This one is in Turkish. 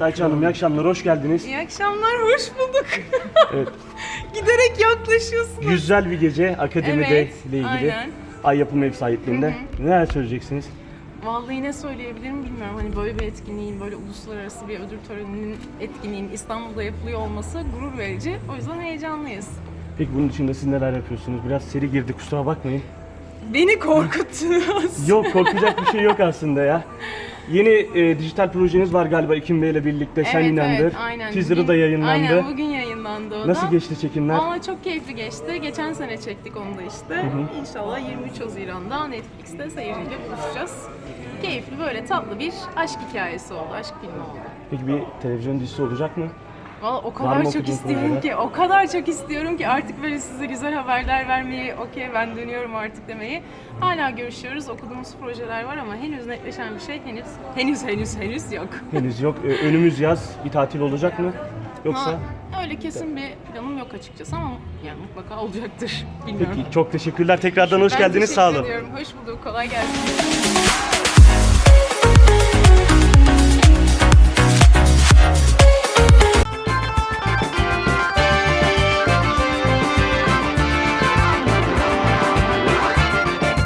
Ayça Hanım iyi akşamlar, hoş geldiniz. İyi akşamlar, hoş bulduk. Evet. Giderek yaklaşıyorsunuz. Güzel bir gece Akademi'de Evet, ile ilgili. aynen. Ay Yapım ev sahipliğinde. Neler söyleyeceksiniz? Vallahi ne söyleyebilirim bilmiyorum. Hani böyle bir etkinliğin, böyle uluslararası bir ödül töreninin etkinliğin İstanbul'da yapılıyor olması gurur verici. O yüzden heyecanlıyız. Peki bunun dışında siz neler yapıyorsunuz? Biraz seri girdi kusura bakmayın. Beni korkuttunuz. Yok korkacak bir şey yok aslında ya. Yeni e, dijital projeniz var galiba Ekim Bey ile birlikte. Sen evet, inandır. evet, aynen. Teaser'ı da yayınlandı. Aynen, bugün yayınlandı o da. Nasıl geçti çekimler? Aa çok keyifli geçti. Geçen sene çektik onu da işte. İnşallah 23 Haziran'da Netflix'te seyirciyle buluşacağız. Keyifli böyle tatlı bir aşk hikayesi oldu, aşk filmi oldu. Peki bir televizyon dizisi olacak mı? Valla o kadar çok istiyorum ki, o kadar çok istiyorum ki artık böyle size güzel haberler vermeyi, okey ben dönüyorum artık demeyi. Hala görüşüyoruz, okuduğumuz projeler var ama henüz netleşen bir şey henüz, henüz henüz henüz yok. Henüz yok. Önümüz yaz bir tatil olacak mı? Yoksa? Ama öyle kesin bir planım yok açıkçası ama yani mutlaka olacaktır. Bilmiyorum. Peki çok teşekkürler. Tekrardan hoş Ben geldiniz. teşekkür Sağ olun. ediyorum. Hoş bulduk. Kolay gelsin.